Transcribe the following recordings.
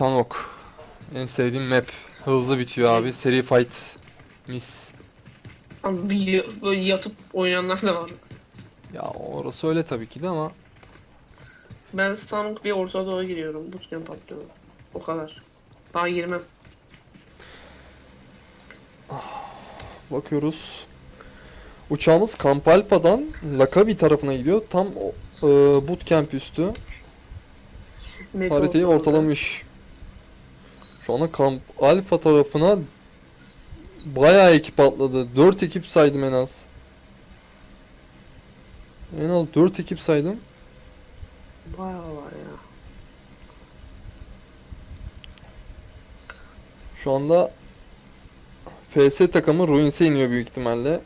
Sanok. En sevdiğim map. Hızlı bitiyor abi. Seri fight. Mis. Abi bir böyle yatıp oynayanlar da var. Ya orası öyle tabii ki de ama Ben sanık bir Orta Doğu'ya giriyorum. Bootcamp atlıyorum. O kadar. Daha girmem. bakıyoruz. Uçağımız Kampalpa'dan Lakabi tarafına gidiyor. Tam o, e, bootcamp üstü. Map Haritayı ortalamış. Şu Kamp Alfa tarafına bayağı ekip atladı. 4 ekip saydım en az. En az 4 ekip saydım. Bayağı var ya. Şu anda FS takımı Ruins'e iniyor büyük ihtimalle.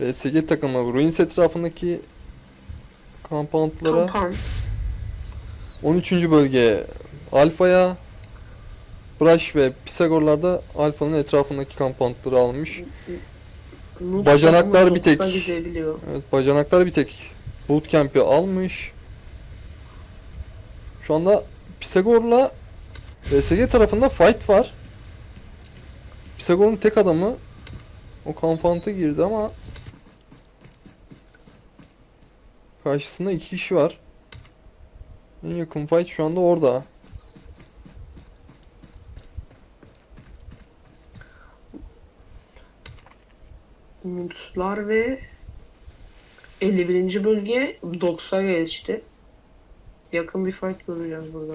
RSG takımı Ruins etrafındaki kampantlara Kampan. 13. bölge Alfa'ya Brush ve Pisagorlar da Alfa'nın etrafındaki kampantları almış. Nuts Bacanaklar bir tek. Evet bacanaklar bir tek bootcamp'i almış. Şu anda Pisagor'la RSG tarafında fight var. Pisagor'un tek adamı o kampanta girdi ama karşısında iki kişi var. En yakın fight şu anda orada. Nutslar ve 51. bölge 90'a geçti. Yakın bir fight göreceğiz burada.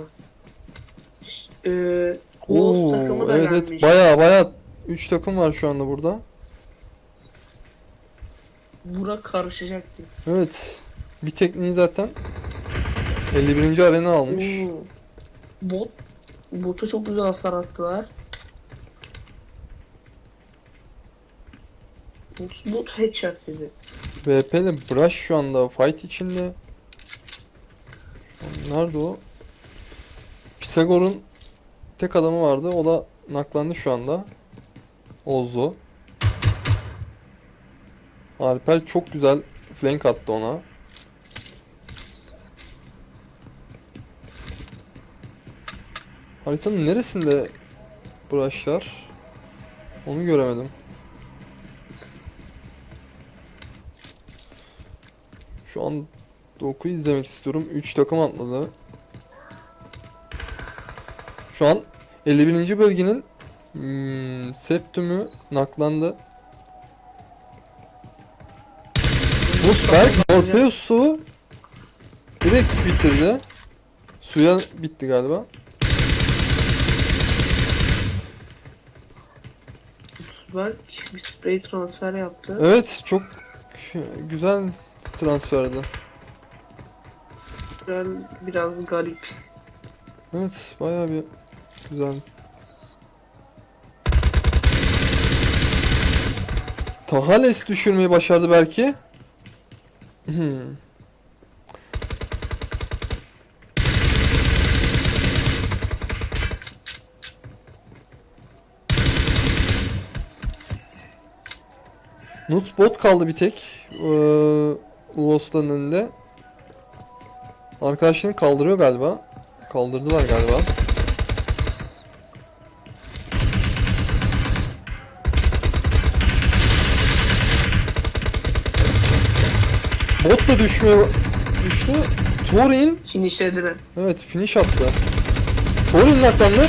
Ee, Wolves takımı da evet gelmiş. evet baya baya 3 takım var şu anda burada. Bura karışacak gibi. Evet. Bir tekniği zaten 51. arena almış. Oo. Bot Bota çok güzel hasar attılar. Bot, bot headshot dedi. VP ile Brush şu anda fight içinde. Nerede o? Pisagor'un tek adamı vardı. O da naklandı şu anda. Ozo. Alper çok güzel flank attı ona. Haritanın neresinde Brush'lar? Onu göremedim. Şu an Doku izlemek istiyorum. 3 takım atladı. Şu an 51. bölgenin hmm, Septüm'ü naklandı. Musberg Orpeus'u direkt bitirdi. Suya bitti galiba. Berk bir spray transfer yaptı. Evet çok güzel transferdi. Güzel, biraz garip. Evet bayağı bir güzel. Tahales düşürmeyi başardı belki. Hmm. Nuts bot kaldı bir tek. Ee, Uos'ların önünde. Arkadaşını kaldırıyor galiba. Kaldırdılar galiba. Bot da düşmeye düştü. Thorin Finishlediler. evet finish attı. Thorin naklandı.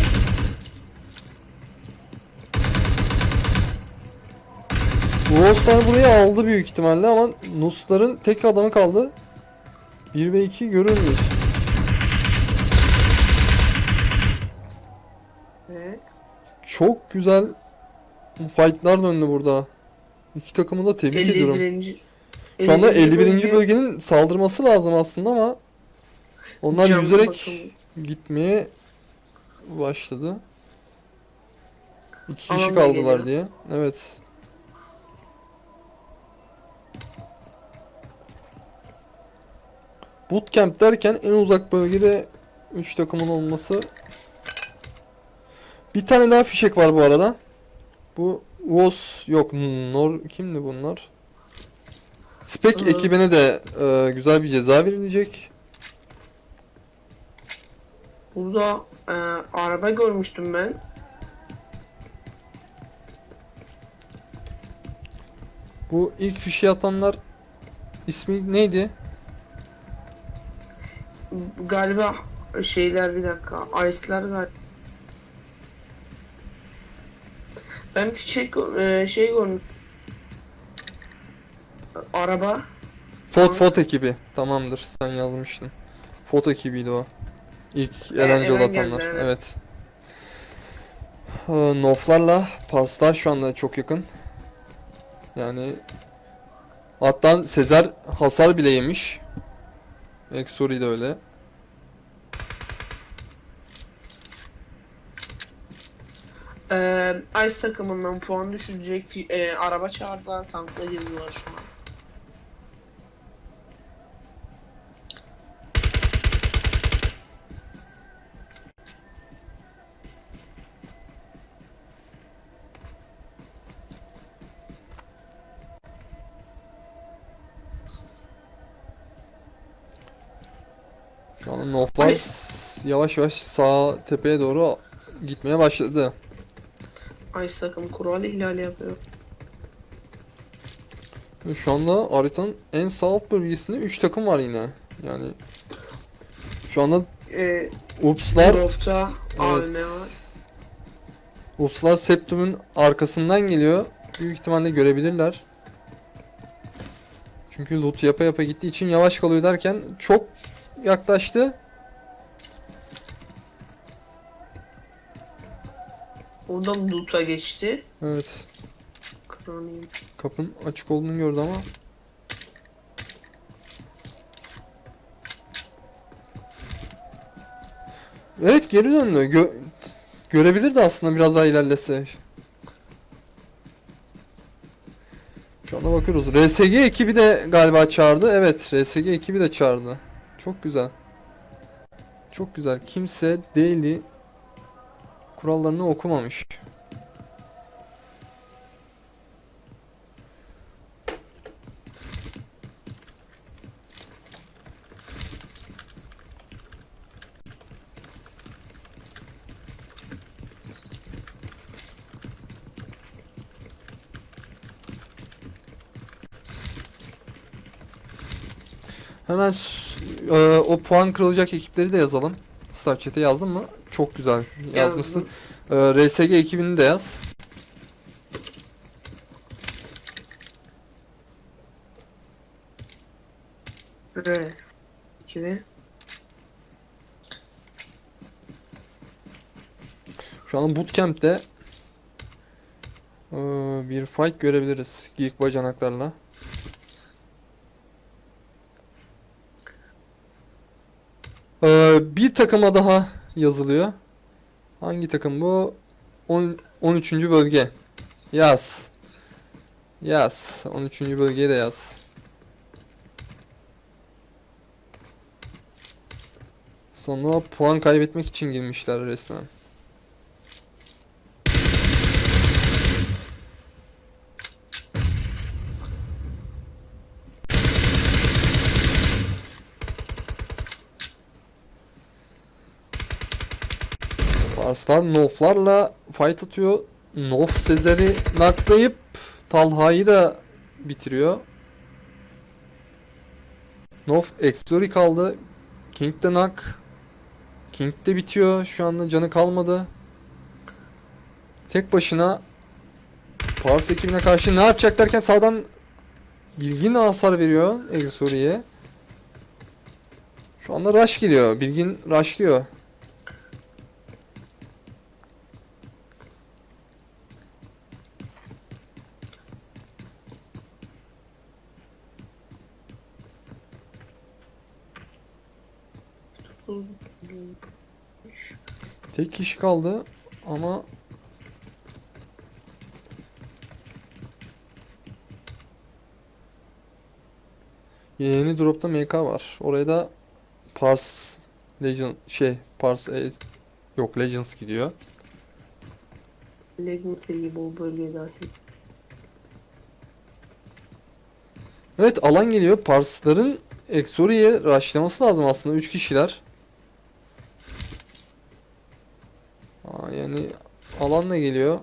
Wolfstar burayı aldı büyük ihtimalle ama Nusların tek adamı kaldı. 1 ve 2 görür müyüz? Çok güzel fightlar döndü burada. İki takımı da tebrik ediyorum. 51. Şu anda 51. bölge bölgenin saldırması lazım aslında ama onlar yüzerek gitmeye başladı. İki kişi kaldılar geliyor. diye. Evet. Bootcamp derken en uzak bölgede 3 takımın olması. Bir tane daha fişek var bu arada. Bu Vos yok Nor kimdi bunlar? Spek Hı. ekibine de e, güzel bir ceza verilecek. Burada e, araba görmüştüm ben. Bu ilk fişi atanlar ismi neydi? Galiba şeyler bir dakika. Ice'lar galiba. Ben fişek e, şey görmüştüm. Araba. Fot Fot ekibi. Tamamdır. Sen yazmıştın. Fot ekibiydi o. İlk Erencil'de, atanlar. evet. Evet. Ee, Noflarla Parslar şu anda çok yakın. Yani hatta Sezer hasar bile yemiş. Exori de öyle. E, Ice takımından puan düşürecek fi- e, araba çağırdılar. Tankla geliyorlar şu an. Noflar Ay. yavaş yavaş sağ tepeye doğru gitmeye başladı. Ice takım kural ihlali yapıyor. Ve Şu anda haritanın en sağ alt bölgesinde 3 takım var yine. Yani şu anda E, Upslar Grof'ta Evet. Upslar Septum'un arkasından geliyor. Büyük ihtimalle görebilirler. Çünkü loot yapa yapa gittiği için yavaş kalıyor derken çok yaklaştı. Oradan loot'a geçti. Evet. Kraniyim. Kapının açık olduğunu gördü ama. Evet geri döndü. Gö görebilirdi aslında biraz daha ilerlese. Şu anda bakıyoruz. RSG ekibi de galiba çağırdı. Evet RSG ekibi de çağırdı. Çok güzel. Çok güzel. Kimse daily kurallarını okumamış. Hemen s- e, o puan kırılacak ekipleri de yazalım. Star Chat'e yazdın mı? Çok güzel yazmışsın. E, RSG ekibini de yaz. R. 2'de. Şu an bootcamp'te e, bir fight görebiliriz. Geek bacanaklarla. E, bir takıma daha yazılıyor. Hangi takım bu? On- 13. bölge. Yaz. Yaz. 13. bölgeye de yaz. Sonra puan kaybetmek için girmişler resmen. Farslar Nof'larla fight atıyor. Nof Sezer'i naklayıp Talha'yı da bitiriyor. Nof Exori kaldı. King de nak. King de bitiyor. Şu anda canı kalmadı. Tek başına Pars ekibine karşı ne yapacak derken sağdan Bilgin hasar veriyor Exori'ye. Şu anda rush geliyor. Bilgin rushlıyor. Tek kişi kaldı ama Yeni dropta MK var. Oraya da Pars Legend şey Pars Ez- yok Legends gidiyor. Legend seri bu bölgeye dahil. Evet alan geliyor. Parsların Exori'ye rushlaması lazım aslında 3 kişiler. Aa, yani alanla geliyor.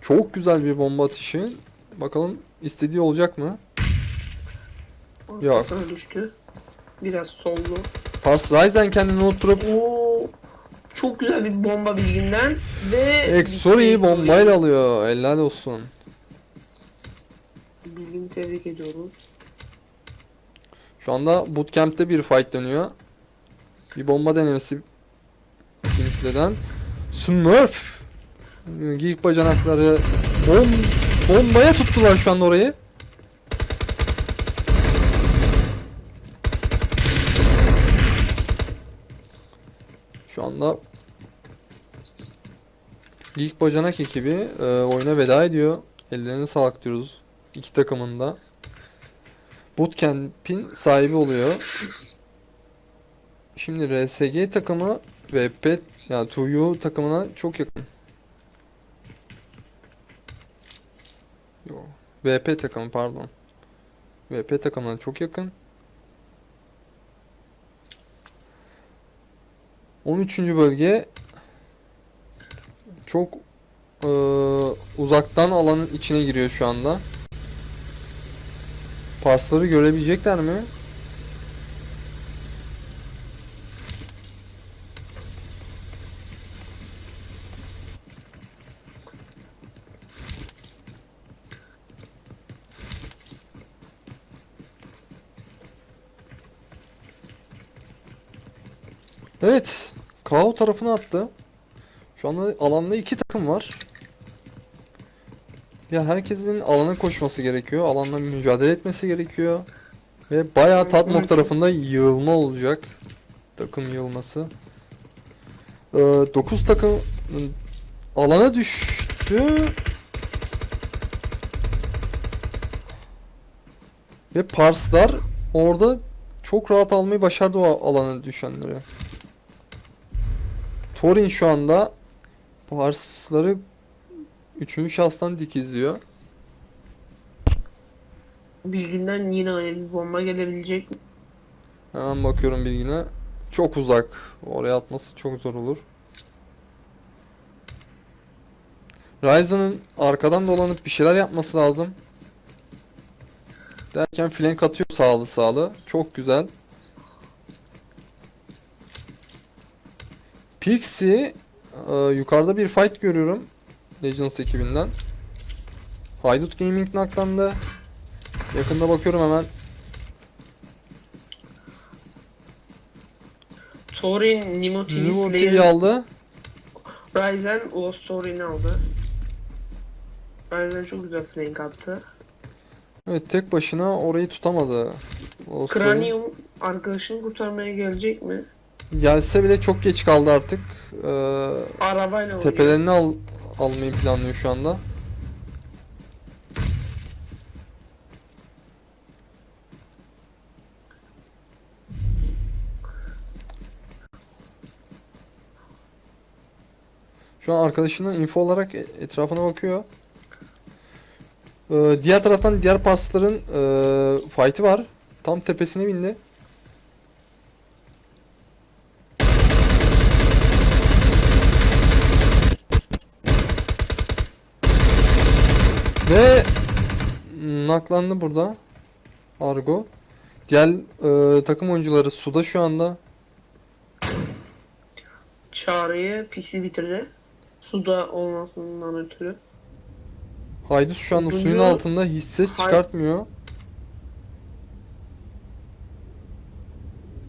Çok güzel bir bomba atışı. Bakalım istediği olacak mı? Yok. Ortasına düştü. Biraz soldu. Pars Ryzen kendini unutturup Oo, çok güzel bir bomba bilginden ve Exori'yi bombayla alıyor. Helal olsun. Bilgini tebrik ediyoruz. Şu anda bootcamp'te bir fight dönüyor. Bir bomba denemesi Linkle'den. Smurf. Geek bacanakları bom bombaya tuttular şu anda orayı. Şu anda Geek bacanak ekibi e, oyuna veda ediyor. Ellerine sağlık diyoruz. İki takımın da. Bootcamp'in sahibi oluyor. Şimdi RSG takımı VP yani 2U takımına çok yakın. Yo, VP takımı pardon. VP takımına çok yakın. 13. bölge çok eee, uzaktan alanın içine giriyor şu anda. Parsları görebilecekler mi? Evet. Kao tarafına attı. Şu anda alanda iki takım var. Ya herkesin alana koşması gerekiyor. Alanda mücadele etmesi gerekiyor. Ve bayağı Tatmok tarafında yığılma olacak. Takım yığılması. Ee, 9 takım alana düştü. Ve Parslar orada çok rahat almayı başardı o alana düşenleri. Torin şu anda Parsları üçüncü şahstan dikizliyor. Bilginden yine aynı bir bomba gelebilecek mi? Hemen bakıyorum bilgine. Çok uzak. Oraya atması çok zor olur. Ryzen'ın arkadan dolanıp bir şeyler yapması lazım. Derken flank atıyor sağlı sağlı. Çok güzel. Pixie e, yukarıda bir fight görüyorum. Legends ekibinden. Haydut Gaming naklandı. Yakında bakıyorum hemen. TV, Nimo TV aldı. Ryzen, Lost Torin'i aldı. Ryzen çok güzel flank attı. Evet tek başına orayı tutamadı. Sorun. Cranium arkadaşını kurtarmaya gelecek mi? Gelse bile çok geç kaldı artık. Ee, Arabayla tepelerini al almayı planlıyor şu anda. Şu an arkadaşının info olarak e- etrafına bakıyor. Ee, diğer taraftan diğer pasların e, fight'i var. Tam tepesine bindi. Ve naklandı burada. Argo. Diğer e, takım oyuncuları suda şu anda. Çağrı'yı Pixie bitirdi. Suda olmasından ötürü. Haydut şu anda suyun altında hiç ses Hay- çıkartmıyor.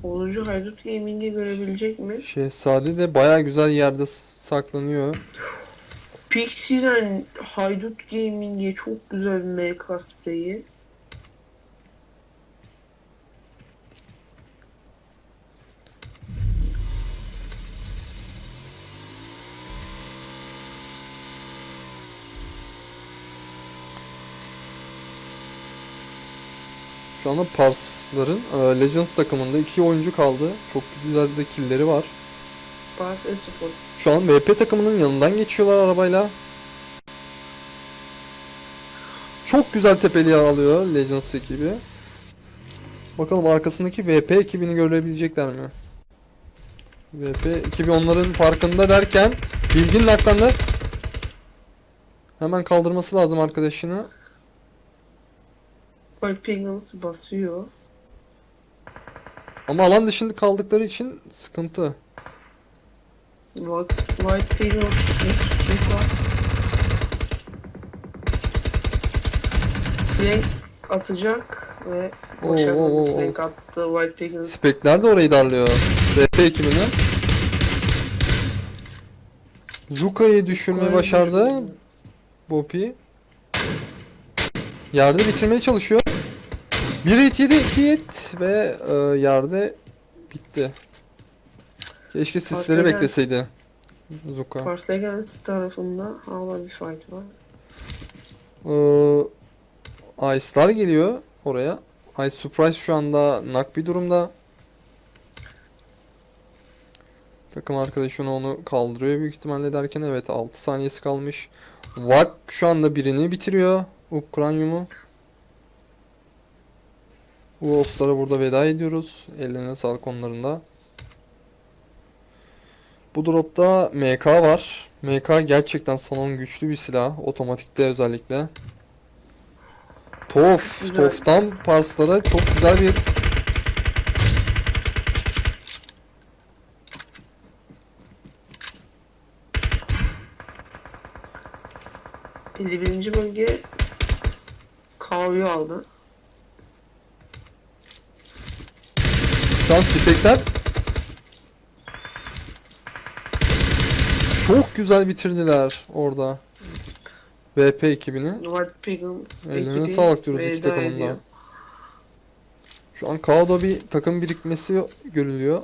Onuncu Haydut Gaming'i görebilecek mi? Şehzade de baya güzel yerde saklanıyor. Pixie'den Haydut Gaming'e çok güzel bir MK spreyi. Şu anda Pars'ların e, Legends takımında iki oyuncu kaldı. Çok güzel de killleri var. Bas Esport. Şu an VP takımının yanından geçiyorlar arabayla. Çok güzel tepeliği alıyor Legends ekibi. Bakalım arkasındaki VP ekibini görebilecekler mi? VP 2000 onların farkında derken Bilgin naklandı. Hemen kaldırması lazım arkadaşını. Pagans basıyor. Ama alan dışında kaldıkları için sıkıntı. White, White var? Flank atacak ve Oo, oo, oo, başarılı oo. bir flank attı White Pagans. Spekler de orayı darlıyor. VP ekibini. Zuka'yı düşürmeyi başardı. Bopi. Yerde bitirmeye çalışıyor. Bir hit yedi, iki hit ve e, yerde bitti. Keşke sisleri eder. bekleseydi. Zuka. Parsegans tarafında hala bir fight var. Ee, Ice'lar geliyor oraya. Ice Surprise şu anda nak bir durumda. Takım arkadaşı onu kaldırıyor büyük ihtimalle derken evet 6 saniyesi kalmış. Vak şu anda birini bitiriyor. Ukraynumu. Uoslara burada veda ediyoruz. Ellerine sağlık onların da. Bu dropta MK var. MK gerçekten sanın güçlü bir silah. Otomatikte özellikle. Tof. Güzel. Tof'tan Parslara çok güzel bir. 51. bölge Kavyo aldı. Şu an spekler çok güzel bitirdiler orada. VP ekibini. Ellerine sağlık diyoruz iki takımın da. Şu an Kao'da bir takım birikmesi görülüyor.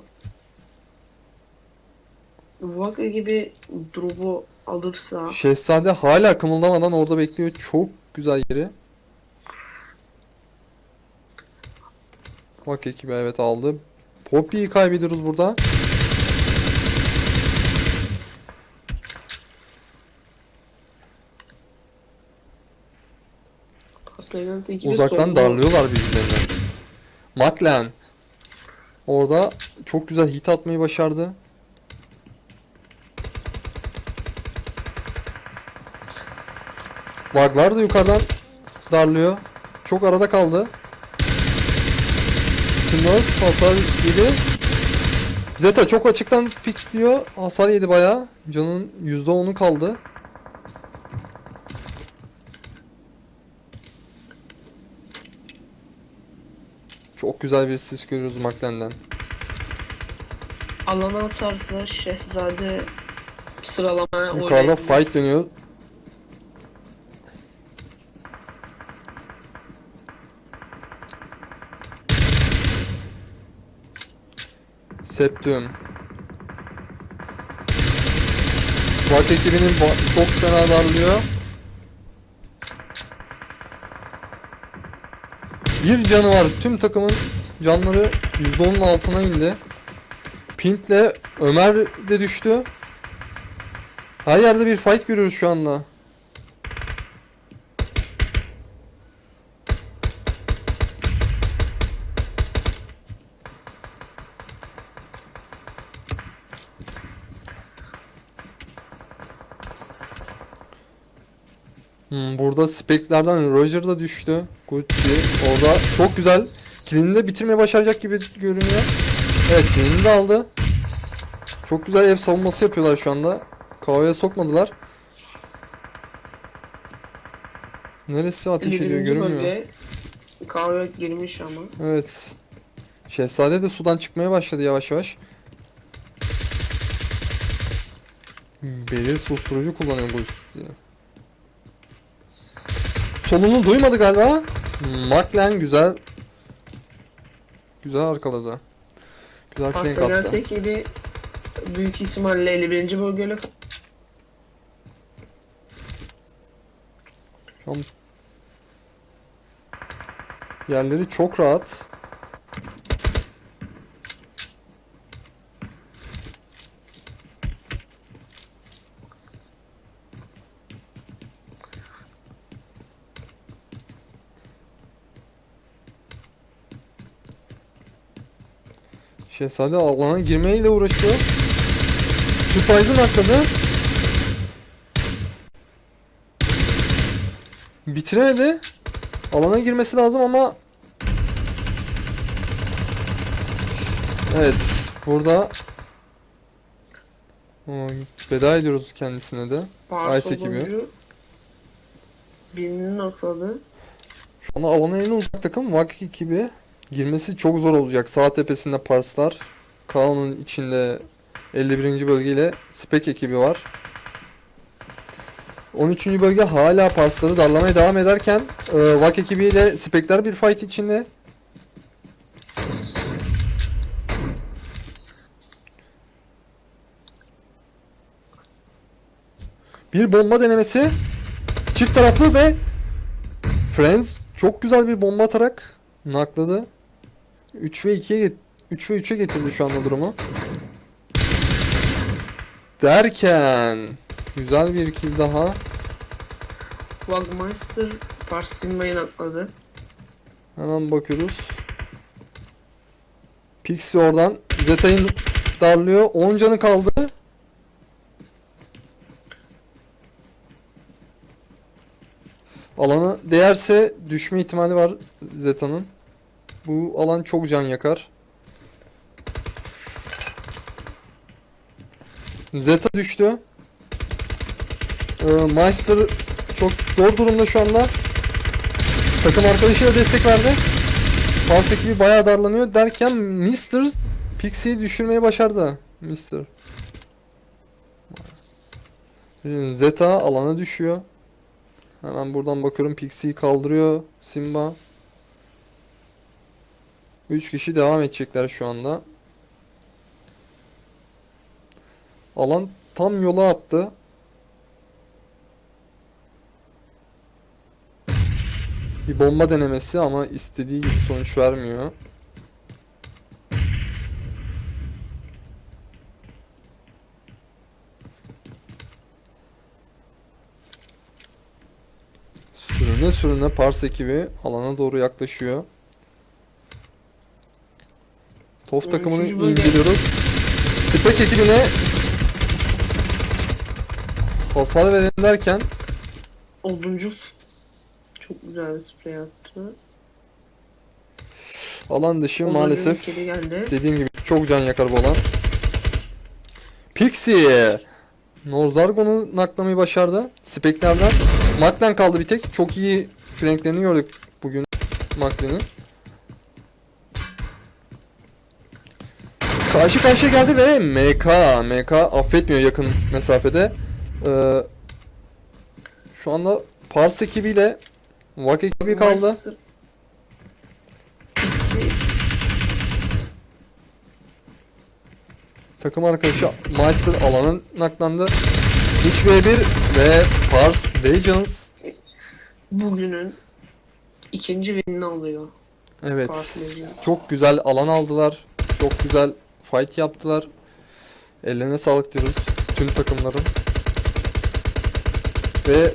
Vaka gibi drop'u alırsa Şehzade hala kımıldamadan orada bekliyor. Çok güzel yeri. Bak ekibi evet aldı. Poppy'yi kaybediyoruz burada. Ekibi Uzaktan darlıyorlar birbirlerini. Matlan. Orada çok güzel hit atmayı başardı. Vaglar da yukarıdan darlıyor. Çok arada kaldı. Smurf hasar yedi. Zeta çok açıktan pikliyor. Hasar yedi bayağı. Canın %10'u kaldı. Çok güzel bir sis görüyoruz Maklen'den. alana atarsa Şehzade sıralamaya Yukarıda fight dönüyor. Septum. Bak ekibinin ba- çok fena darlıyor. Bir canı var. Tüm takımın canları %10'un altına indi. Pink'le Ömer de düştü. Her yerde bir fight görüyoruz şu anda. Burada speklerden Roger da düştü. Gucci orada çok güzel. Kilini de bitirmeyi başaracak gibi görünüyor. Evet kilini de aldı. Çok güzel ev savunması yapıyorlar şu anda. Kahveye sokmadılar. Neresi ateş ediyor 51. görünmüyor. Kavyo girmiş ama. Evet. Şehzade de sudan çıkmaya başladı yavaş yavaş. Hmm, Beril susturucu kullanıyor Gucci. Solunu duymadı galiba. Maklen güzel. Güzel arkaladı. Güzel flank Parsegans attı. ekibi büyük ihtimalle 51. bölgeyle Şu an yerleri çok rahat. Şehzade alana girmeyle uğraşıyor. Surprise'ın atladı. Bitiremedi. Alana girmesi lazım ama Evet, burada veda ediyoruz kendisine de. Ice ekibi. Birini nokladı. Şu anda alana en uzak takım Vakik ekibi. Girmesi çok zor olacak. Sağ tepesinde Parslar. Kaan'ın içinde 51. bölgeyle Spek ekibi var. 13. bölge hala Parsları darlamaya devam ederken e, Vak ekibiyle Spekler bir fight içinde. Bir bomba denemesi. Çift taraflı ve Friends çok güzel bir bomba atarak nakladı. 3 ve 2'ye 3 ve 3'e getirdi şu anda durumu. Derken güzel bir kill daha. Wagmeister Pars Simba'yı nokladı. Hemen bakıyoruz. Pixie oradan Zeta'yı darlıyor. 10 canı kaldı. Alanı değerse düşme ihtimali var Zeta'nın. Bu alan çok can yakar. Zeta düştü. Ee, Meister çok zor durumda şu anda. Takım arkadaşıyla destek verdi. Pars ekibi bayağı darlanıyor derken Mr. Pixie'yi düşürmeyi başardı. Mr. Zeta alana düşüyor. Hemen buradan bakıyorum Pixie'yi kaldırıyor Simba. 3 kişi devam edecekler şu anda. Alan tam yola attı. Bir bomba denemesi ama istediği gibi sonuç vermiyor. Sürüne sürüne Pars ekibi alana doğru yaklaşıyor. Tof takımını inceliyoruz. Spek ekibine hasar verelim derken Oduncu çok güzel bir sprey attı. alan dışı Oduncu maalesef geldi. Dediğim gibi çok can yakar bu olan. Pixie. Norzargon'u naklamayı başardı. Speklerden. Maklen kaldı bir tek. Çok iyi flanklerini gördük bugün Maklen'in. Karşı karşıya geldi ve MK. MK affetmiyor yakın mesafede. Ee, şu anda Pars ekibiyle Vak ekibi kaldı. Takım arkadaşı Meister alanın naklandı. 3v1 ve Pars Legends. bugünün ikinci winini alıyor. Evet. Çok güzel alan aldılar. Çok güzel fight yaptılar. Ellerine sağlık diyoruz tüm takımların. Ve